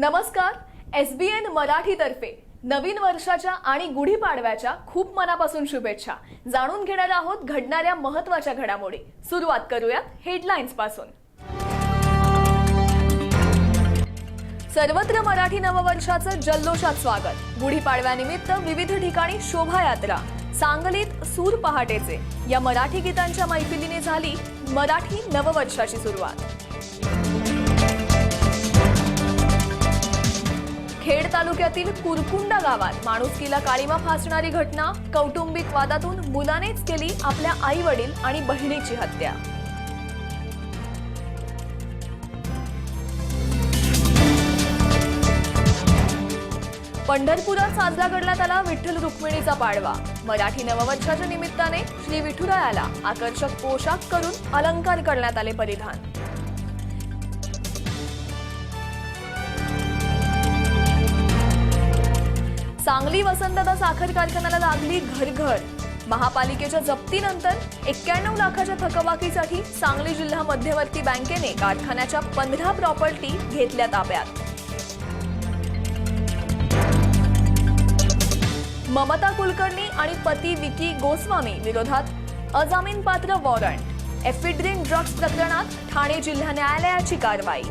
नमस्कार. एस बी एन मराठीतर्फे नवीन वर्षाच्या आणि गुढीपाडव्याच्या खूप मनापासून शुभेच्छा. जाणून घेणार आहोत घडणाऱ्या महत्त्वाच्या घडामोडी. सुरुवात करूयात हेडलाईन्सपासून. सर्वत्र मराठी नववर्षाचं जल्लोषात स्वागत. गुढीपाडव्यानिमित्त विविध ठिकाणी शोभायात्रा. सांगलीत सूर पहाटेचे. या मराठी गीतांच्या मैफिलीने झाली मराठी नववर्षाची सुरुवात. खेड तालुक्यातील कुरकुंडा गावात माणुसकीला काळीमा फासणारी घटना कौटुंबिक वादातून मुलानेच केली आपल्या आई वडील आणि बहिणीची हत्या. पंढरपुरात साजरा करण्यात आला विठ्ठल रुक्मिणीचा पाडवा. मराठी नववर्षाच्या निमित्ताने श्री विठुरायाला आकर्षक पोशाख करून अलंकार करण्यात आले परिधान. सांगली वसंतदा साखर कारखान्याला लागली घरघर. महापालिकेच्या जप्तीनंतर एक्क्याण्णव लाखाच्या थकबाकीसाठी सांगली जिल्हा मध्यवर्ती बँकेने कारखान्याच्या पंधरा प्रॉपर्टी घेतल्या ताब्यात. ममता कुलकर्णी आणि पती विकी गोस्वामी विरोधात अजामीनपात्र वॉरंट. एफिड्रिन ड्रग्ज प्रकरणात ठाणे जिल्हा न्यायालयाची कारवाई.